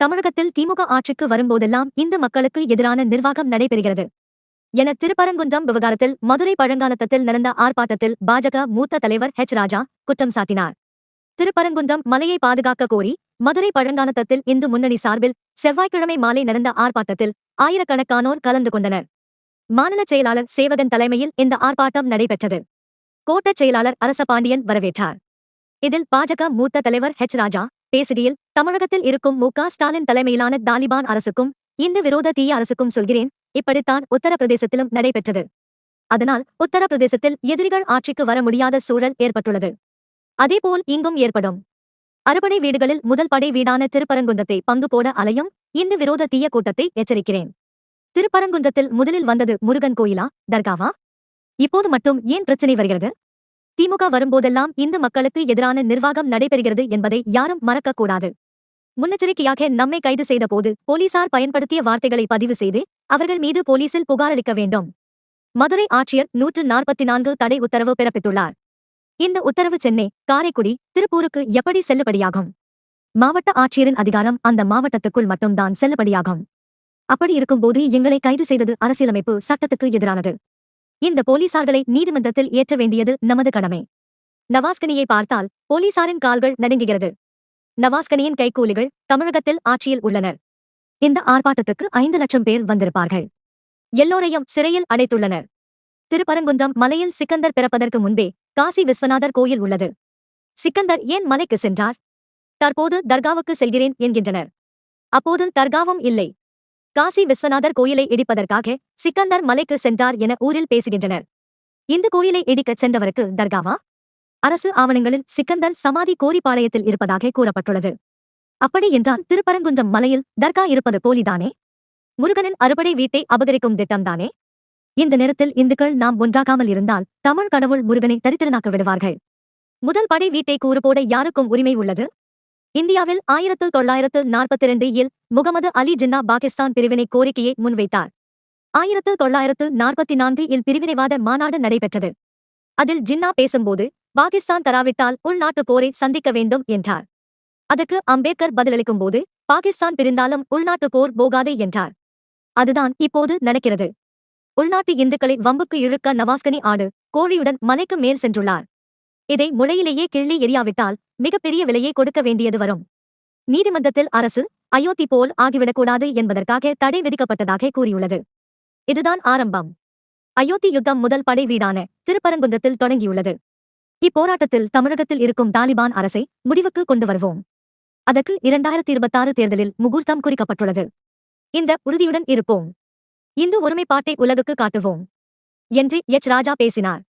தமிழகத்தில் திமுக ஆட்சிக்கு வரும்போதெல்லாம் இந்து மக்களுக்கு எதிரான நிர்வாகம் நடைபெறுகிறது. என திருப்பரங்குன்றம் விவகாரத்தில் மதுரை பழங்காலத்தத்தில் நடந்த ஆர்ப்பாட்டத்தில் பாஜக மூத்த தலைவர் ஹெச் ராஜா குற்றம் சாட்டினார். திருப்பரங்குன்றம் மலையை பாதுகாக்க கோரி மதுரை பழங்காலத்தத்தில் இந்து முன்னணி சார்பில் செவ்வாய்க்கிழமை மாலை நடந்த ஆர்ப்பாட்டத்தில் ஆயிரக்கணக்கானோர் கலந்து கொண்டனர். மாநில செயலாளர் சேவகன் தலைமையில் இந்த ஆர்ப்பாட்டம் நடைபெற்றது. கோட்டச் செயலாளர் அரசபாண்டியன் வரவேற்றார். இதில் பாஜக மூத்த தலைவர் ஹெச் ராஜா பேசுகையில் தமிழகத்தில் இருக்கும் மு. ஸ்டாலின் தலைமையிலான தாலிபான் அரசுக்கும் இந்த விரோத தீய அரசுக்கும் சொல்கிறேன் இப்படித்தான் உத்தரப்பிரதேசத்திலும் நடைபெற்றது. அதனால் உத்தரப்பிரதேசத்தில் எதிரிகள் ஆட்சிக்கு வர முடியாத சூழல் ஏற்பட்டுள்ளது. அதேபோல் இங்கும் ஏற்படும். அறுபடை வீடுகளில் முதல் படை வீடான திருப்பரங்குன்றத்தை பங்கு போட அலையும் இந்து விரோத தீய கூட்டத்தை எச்சரிக்கிறேன். திருப்பரங்குன்றத்தில் முதலில் வந்தது முருகன் கோயிலா தர்காவா? இப்போது மட்டும் ஏன் பிரச்சனை வருகிறது? திமுக வரும்போதெல்லாம் இந்து மக்களுக்கு எதிரான நிர்வாகம் நடைபெறுகிறது என்பதை யாரும் மறக்கக்கூடாது. முன்னெச்சரிக்கையாக நம்மை கைது செய்தபோது போலீசார் பயன்படுத்திய வார்த்தைகளை பதிவு செய்து அவர்கள் மீது போலீசில் புகாரளிக்க வேண்டும். மதுரை ஆட்சியர் நூற்று நாற்பத்தி நான்கு தடை உத்தரவு பிறப்பித்துள்ளார். இந்த உத்தரவு சென்னை காரைக்குடி திருப்பூருக்கு எப்படி செல்லுபடியாகும்? மாவட்ட ஆட்சியரின் அதிகாரம் அந்த மாவட்டத்துக்குள் மட்டும்தான் செல்லுபடியாகும். அப்படி இருக்கும்போது எங்களை கைது செய்தது அரசியலமைப்பு சட்டத்துக்கு எதிரானது. இந்த போலீசார்களை நீதிமன்றத்தில் ஏற்ற வேண்டியது நமது கடமை. நவாஸ்கனியை பார்த்தால் போலீசாரின் கால்கள் நடுங்குகிறது. நவாஸ்கனியின் கைக்கூலிகள் தமிழகத்தில் ஆட்சியில் உள்ளனர். இந்த ஆர்ப்பாட்டத்துக்கு ஐந்து லட்சம் பேர் வந்திருப்பார்கள். எல்லோரையும் சிறையில் அடைத்துள்ளனர். திருப்பரங்குன்றம் மலையில் சிக்கந்தர் பிறப்பதற்கு முன்பே காசி விஸ்வநாதர் கோயில் உள்ளது. சிக்கந்தர் ஏன் மலைக்கு சென்றார்? தற்போது தர்காவுக்கு செல்கிறேன் என்கின்றனர். அப்போது தர்காவும் இல்லை. காசி விஸ்வநாதர் கோயிலை இடிப்பதற்காக சிக்கந்தர் மலைக்கு சென்றார் என ஊரில் பேசுகின்றனர். இந்த கோயிலை இடிக்கச் சென்றவருக்கு தர்காவா? அரசு ஆவணங்களில் சிக்கந்தர் சமாதி கோரிப்பாளையத்தில் இருப்பதாக கூறப்பட்டுள்ளது. அப்படி என்றால் திருப்பரங்குன்றம் மலையில் தர்கா இருப்பது போலிதானே? முருகனின் அறுபடை வீட்டை அபகரிக்கும் திட்டம்தானே? இந்த நேரத்தில் இந்துக்கள் நாம் ஒன்றாகாமல் இருந்தால் தமிழ் கடவுள் முருகனை தரித்திரனாக்க விடுவார்கள். முதல் படை வீட்டை கூறு போட யாருக்கும் உரிமை உள்ளது? இந்தியாவில் ஆயிரத்து தொள்ளாயிரத்து நாற்பத்தி இரண்டு இல் முகமது அலி ஜின்னா பாகிஸ்தான் பிரிவினை கோரிக்கையை முன்வைத்தார். ஆயிரத்து தொள்ளாயிரத்து நாற்பத்தி நான்கு இல் பிரிவினைவாத மாநாடு நடைபெற்றது. அதில் ஜின்னா பேசும்போது பாகிஸ்தான் தராவிட்டால் உள்நாட்டு போரை சந்திக்க வேண்டும் என்றார். அதுக்கு அம்பேத்கர் பதிலளிக்கும்போது பாகிஸ்தான் பிரிந்தாலும் உள்நாட்டு போர் போகாதே என்றார். அதுதான் இப்போது நடக்கிறது. உள்நாட்டு இந்துக்களை வம்புக்கு இழுக்க நவாஸ்கனி ஆடு கோழியுடன் மலைக்கு மேல் சென்றுள்ளார். இதை முளையிலேயே கிள்ளி எரியாவிட்டால் மிகப்பெரிய விலையை கொடுக்க வேண்டியது வரும். நீதிமன்றத்தில் அரசு அயோத்தி போல் ஆகிவிடக்கூடாது என்பதற்காக தடை விதிக்கப்பட்டதாக கூறியுள்ளது. இதுதான் ஆரம்பம். அயோத்தி யுத்தம் முதல் படை வீடான திருப்பரங்குன்றத்தில் தொடங்கியுள்ளது. இப்போராட்டத்தில் தமிழகத்தில் இருக்கும் தாலிபான் அரசை முடிவுக்கு கொண்டு வருவோம். அதற்கு இரண்டாயிரத்தி இருபத்தாறு தேர்தலில் முகூர்த்தம் குறிக்கப்பட்டுள்ளது. இந்த உறுதியுடன் இருப்போம். இந்து ஒருமைப்பாட்டை உலகுக்கு காட்டுவோம். என்று எச். ராஜா பேசினார்.